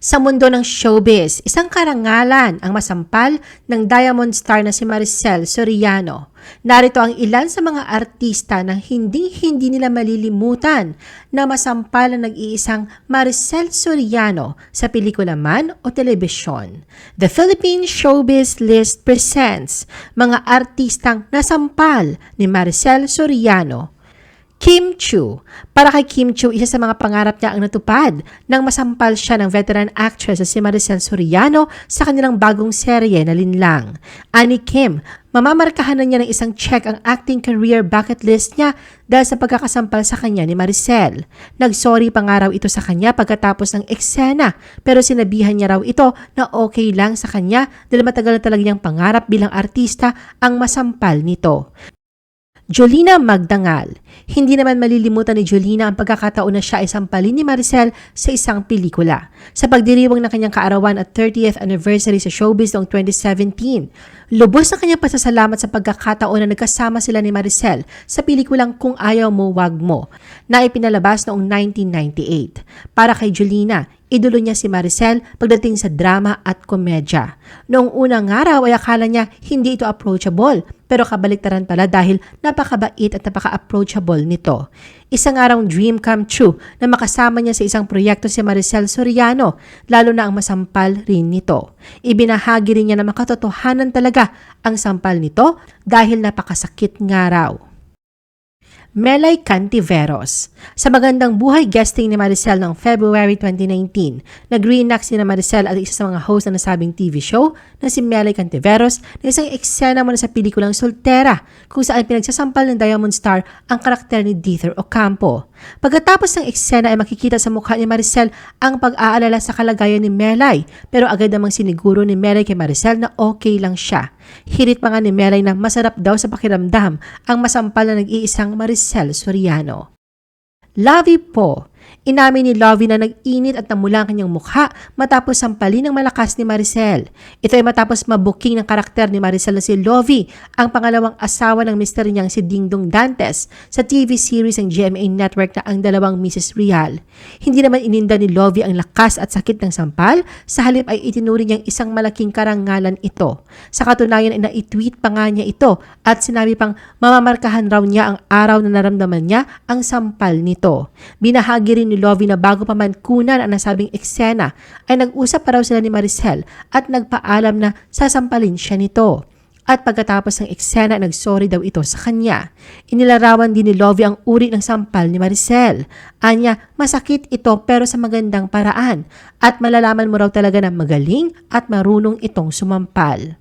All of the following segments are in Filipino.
Sa mundo ng showbiz, isang karangalan ang masampal ng Diamond Star na si Maricel Soriano. Narito ang ilan sa mga artista na hindi-hindi nila malilimutan na masampal na nag-iisang Maricel Soriano sa pelikula man o telebisyon. The Philippine Showbiz List presents mga artistang nasampal ni Maricel Soriano Kim Chu. Para kay Kim Chu, isa sa mga pangarap niya ang natupad nang masampal siya ng veteran actress si Maricel Soriano sa kanilang bagong serye na Linlang. Ani Kim, mamamarkahan na niya ng isang check ang acting career bucket list niya dahil sa pagkakasampal sa kanya ni Maricel. Nagsorry pa raw ito sa kanya pagkatapos ng eksena pero sinabihan niya raw ito na okay lang sa kanya dahil matagal na talaga niyang pangarap bilang artista ang masampal nito. Jolina Magdangal. Hindi naman malilimutan ni Jolina ang pagkakataon na siya ay sampalin ni Maricel sa isang pelikula. Sa pagdiriwang ng kanyang kaarawan at 30th anniversary sa showbiz noong 2017, lubos na kanyang pasasalamat sa pagkakataon na nagkasama sila ni Maricel sa pelikulang Kung Ayaw Mo, Wag Mo na ipinalabas noong 1998. Para kay Jolina, idolo niya si Maricel pagdating sa drama at komedya. Noong unang araw ay akala niya hindi ito approachable pero kabaliktaran pala dahil napakabait at napaka-approachable nito. Isang arang dream come true na makasama niya sa isang proyekto si Maricel Soriano, lalo na ang masampal rin nito. Ibinahagi rin niya na makatotohanan talaga ang sampal nito dahil napakasakit nga raw. Melay Cantiveros. Sa magandang buhay guesting ni Maricel noong February 2019, nag-reenact si Maricel at isa sa mga host ng nasabing TV show na si Melay Cantiveros na isang eksena muna sa pelikulang Soltera kung saan pinagsasampal ng Diamond Star ang karakter ni Dieter Ocampo. Pagkatapos ng eksena ay makikita sa mukha ni Maricel ang pag-aalala sa kalagayan ni Melay pero agad namang siniguro ni Melay kay Maricel na okay lang siya. Hirit pa nga ni Melay na masarap daw sa pakiramdam ang masampal na nag-iisang Maricel Soriano. Lavi po, Inamin ni Lovie na nag-init at namula ang kanyang mukha matapos sampalin ng malakas ni Maricel. Ito ay matapos mabuking ng karakter ni Maricel na si Lovie, ang pangalawang asawa ng mister niyang si Dingdong Dantes sa TV series ng GMA Network na ang dalawang Mrs. Real. Hindi naman ininda ni Lovie ang lakas at sakit ng sampal, sa halip ay itinuri niyang isang malaking karangalan ito. Sa katunayan ay na-tweet pa nga niya ito at sinabi pang mamamarkahan raw niya ang araw na naramdaman niya ang sampal nito. Binahagi rin ni Lovie na bago pa man kunan ang nasabing eksena ay nag-usap pa raw sila ni Maricel at nagpaalam na sasampalin siya nito. At pagkatapos ng eksena, nagsorry daw ito sa kanya. Inilarawan din ni Lovie ang uri ng sampal ni Maricel. Anya, masakit ito pero sa magandang paraan at malalaman mo raw talaga na magaling at marunong itong sumampal.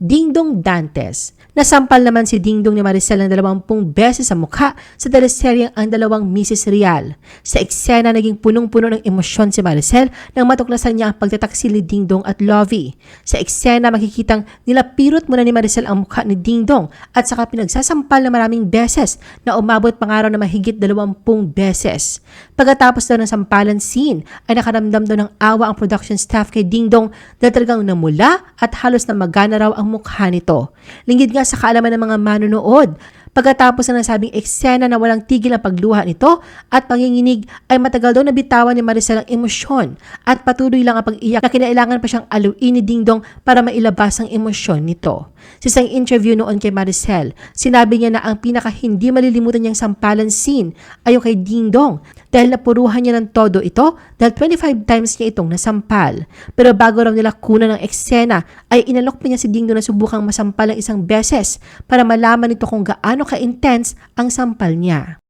Dingdong Dantes. Nasampal naman si Dingdong ni Maricel ng dalawampung beses sa mukha sa teleseryeng ang dalawang Mrs. Real. Sa eksena, naging punong-puno ng emosyon si Maricel nang matuklasan niya ang pagtataksil ni Dingdong at Lovey. Sa eksena, makikitang nilapirot muna ni Maricel ang mukha ni Dingdong at saka pinagsasampal na maraming beses na umabot pangaraw na mahigit dalawampung beses. Pagkatapos daw ng sampalan scene, ay nakaramdam daw ng awa ang production staff kay Dingdong dahil talagang namula at halos na magana raw ang mukha nito. Lingid nga sa kaalaman ng mga manonood. Pagkatapos na nasabing eksena na walang tigil ang pagluha nito at panginginig ay matagal daw nabitawan ni Maricel ang emosyon at patuloy lang ang pag-iyak na kinailangan pa siyang aluin ni Dingdong para mailabas ang emosyon nito. Sa isang interview noon kay Maricel, sinabi niya na ang pinaka hindi malilimutan niyang sampalan scene ay yung kay Dingdong dahil napuruhan niya ng todo ito dahil 25 times niya itong nasampal. Pero bago raw nila kunan ng eksena ay inalok pa niya si Dingdong na subukang masampal ng isang beses para malaman nito kung gaano ka-intense ang sampal niya.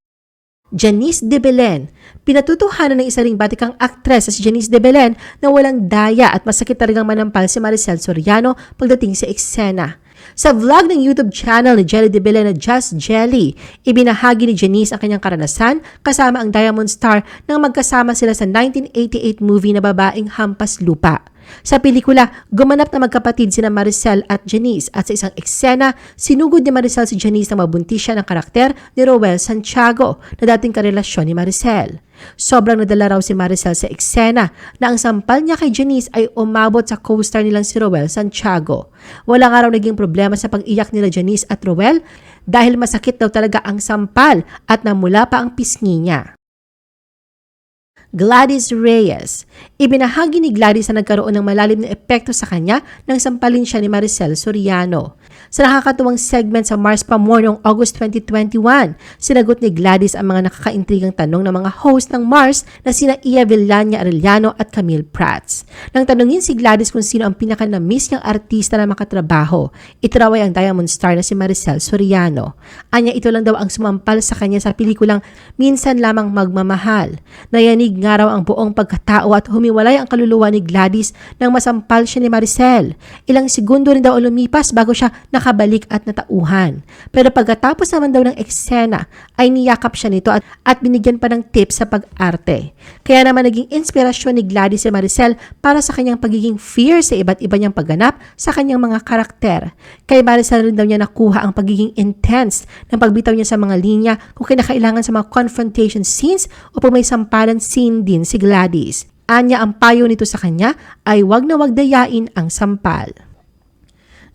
Janice de Belen. Pinatutuhanan ng isa ring batikang aktres sa si Janice de Belen na walang daya at masakit talagang manampal si Maricel Soriano pagdating sa eksena. Sa vlog ng YouTube channel ni Jelly de Belen na Just Jelly, ibinahagi ni Janice ang kanyang karanasan kasama ang Diamond Star nang magkasama sila sa 1988 movie na Babaeng Hampas Lupa. Sa pelikula, gumanap na magkapatid sina Maricel at Janice at sa isang eksena, sinugod ni Maricel si Janice na mabuntis siya ng karakter ni Roel Santiago na dating karelasyon ni Maricel. Sobrang nadala raw si Maricel sa eksena na ang sampal niya kay Janice ay umabot sa co-star nilang si Roel Santiago. Wala nga raw naging problema sa pag-iyak nila Janice at Roel dahil masakit daw talaga ang sampal at namula pa ang pisngi niya. Gladys Reyes. Ibinahagi ni Gladys na nagkaroon ng malalim na epekto sa kanya nang sampalin siya ni Maricel Soriano. Sa nakakatuwang segment sa Mars pa More noong August 2021, sinagot ni Gladys ang mga nakakaintrigang tanong ng mga host ng Mars na sina Ia Villania Arellano at Camille Prats. Nang tanungin si Gladys kung sino ang pinaka-na-miss niyang artista na makatrabaho, ito raw ay ang Diamond Star na si Maricel Soriano. Anya ito lang daw ang sumampal sa kanya sa pelikulang Minsan Lamang Magmamahal. Nayanig nga raw ang buong pagkatao at humiwalay ang kaluluwa ni Gladys nang masampal siya ni Maricel. Ilang segundo rin daw lumipas bago siya nakabalik at natauhan. Pero pagkatapos naman daw ng eksena ay niyakap siya nito at, at binigyan pa ng tips sa pag-arte. Kaya naman naging inspirasyon ni Gladys si Maricel para sa kanyang pagiging fierce sa iba't iba niyang pagganap sa kanyang mga karakter. Kay Maricel rin daw niya nakuha ang pagiging intense ng pagbitaw niya sa mga linya kung kinakailangan sa mga confrontation scenes o pag may sampalan scene din si Gladys. Anya ang payo nito sa kanya ay wag na wag dayain ang sampal.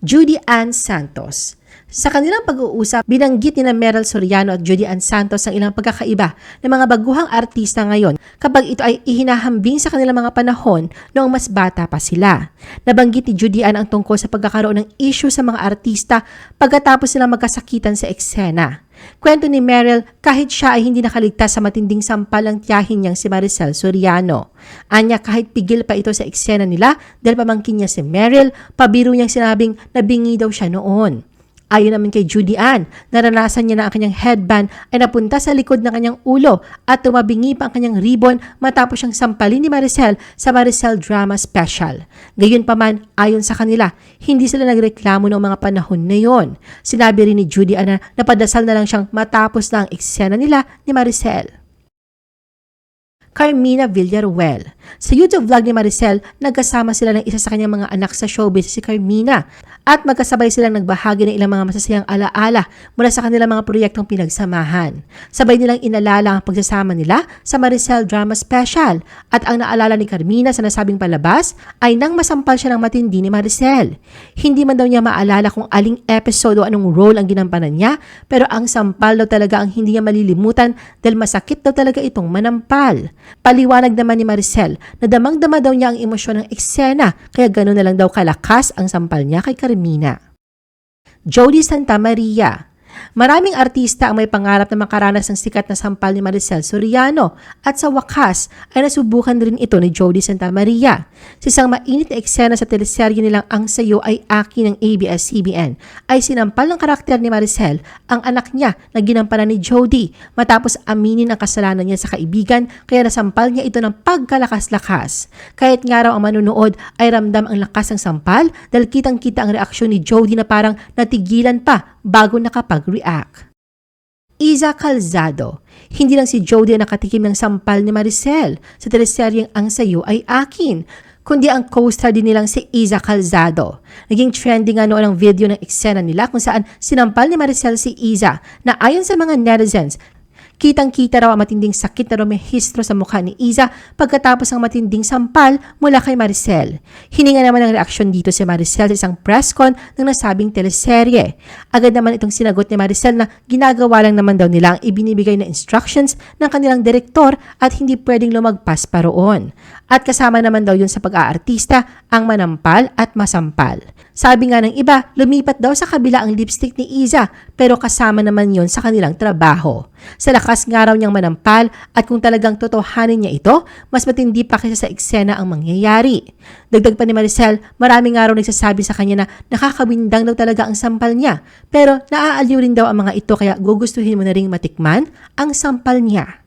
Judy Ann Santos sa kanilang pag-uusap, binanggit ni na Meryl Soriano at Judy Ann Santos ang ilang pagkakaiba ng mga baguhang artista ngayon kapag ito ay ihinahambing sa kanilang mga panahon noong mas bata pa sila. Nabanggit ni Judy Ann ang tungkol sa pagkakaroon ng issue sa mga artista pagkatapos silang magkasakitan sa eksena. Kwento ni Meryl, kahit siya ay hindi nakaligtas sa matinding sampal ng tiyahin niyang si Maricel Soriano. Anya kahit pigil pa ito sa eksena nila dahil pamangkin niya si Meryl, pabiro niyang sinabing nabingi daw siya noon. Ayon naman kay Judy Ann, naranasan niya na ang kanyang headband ay napunta sa likod ng kanyang ulo at tumabingi pa ang kanyang ribbon matapos siyang sampalin ni Maricel sa Maricel Drama Special. Gayunpaman, ayon sa kanila, hindi sila nagreklamo noong mga panahon na yon. Sinabi rin ni Judy Ann na napadasal na lang siyang matapos na ang eksena nila ni Maricel. Carmina Villaruel. Sa YouTube vlog ni Maricel, nagkasama sila ng isa sa kanyang mga anak sa showbiz si Carmina at magkasabay silang nagbahagi ng ilang mga masasayang alaala mula sa kanilang mga proyektong pinagsamahan. Sabay nilang inalala ang pagsasama nila sa Maricel Drama Special at ang naalala ni Carmina sa nasabing palabas ay nang masampal siya ng matindi ni Maricel. Hindi man daw niya maalala kung aling episode o anong role ang ginampanan niya pero ang sampal daw talaga ang hindi niya malilimutan dahil masakit daw talaga itong manampal. Paliwanag naman ni Maricel na damang-dama daw niya ang emosyon ng eksena kaya gano'n na lang daw kalakas ang sampal niya kay Carmina. Jody Santa Maria Maraming artista ang may pangarap na makaranas ng sikat na sampal ni Maricel Soriano at sa wakas ay nasubukan rin ito ni Jody Santa Maria. Sa isang mainit na eksena sa teleserye nilang Ang Sayo ay Aki ng ABS-CBN ay sinampal ng karakter ni Maricel ang anak niya na ginampanan ni Jody matapos aminin ang kasalanan niya sa kaibigan kaya nasampal niya ito ng pagkalakas-lakas. Kahit nga raw ang manunood ay ramdam ang lakas ng sampal dahil kitang-kita ang reaksyon ni Jody na parang natigilan pa bago nakapag-react. Iza Calzado. Hindi lang si Jody ang nakatikim ng sampal ni Maricel sa teleseryeng Ang Sayo ay Akin, kundi ang co-star din nilang si Iza Calzado. Naging trending noon ang video ng eksena nila kung saan sinampal ni Maricel si Iza na ayon sa mga netizens, Kitang-kita raw ang matinding sakit na rumehistro sa mukha ni Iza pagkatapos ng matinding sampal mula kay Maricel. Hininga naman ng reaksyon dito si Maricel sa isang press con ng nasabing teleserye. Agad naman itong sinagot ni Maricel na ginagawa lang naman daw nila ang ibinibigay na instructions ng kanilang direktor at hindi pwedeng lumagpas pa roon. At kasama naman daw yun sa pag-aartista ang manampal at masampal. Sabi nga ng iba, lumipat daw sa kabila ang lipstick ni Iza pero kasama naman yon sa kanilang trabaho. Sa lakas nga raw niyang manampal at kung talagang totohanin niya ito, mas matindi pa kaysa sa eksena ang mangyayari. Dagdag pa ni Maricel, marami nga raw nagsasabi sa kanya na nakakawindang daw talaga ang sampal niya pero naaaliw rin daw ang mga ito kaya gugustuhin mo na ring matikman ang sampal niya.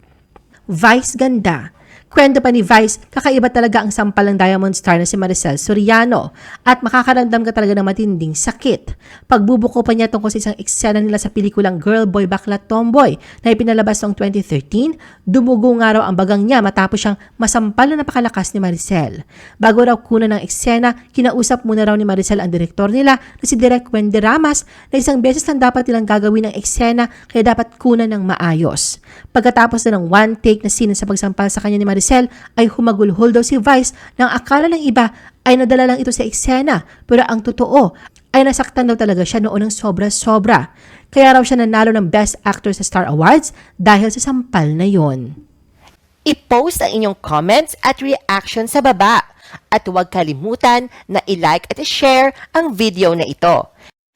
Vice Ganda Kwento pa ni Vice, kakaiba talaga ang sampal ng Diamond Star na si Maricel Soriano at makakaramdam ka talaga ng matinding sakit. Pagbubuko pa niya tungkol sa isang eksena nila sa pelikulang Girl Boy Bakla Tomboy na ipinalabas noong 2013, dumugo nga raw ang bagang niya matapos siyang masampal na napakalakas ni Maricel. Bago raw kunan ng eksena, kinausap muna raw ni Maricel ang direktor nila na si Direk Wendy Ramas na isang beses lang dapat nilang gagawin ang eksena kaya dapat kunan ng maayos. Pagkatapos na ng one take na scene sa pagsampal sa kanya ni Maricel, Maricel ay humagulhol daw si Vice nang akala ng iba ay nadala lang ito sa eksena pero ang totoo ay nasaktan daw talaga siya noon ng sobra-sobra. Kaya raw siya nanalo ng Best Actor sa Star Awards dahil sa sampal na yon. I-post ang inyong comments at reaction sa baba. At huwag kalimutan na i-like at i-share ang video na ito.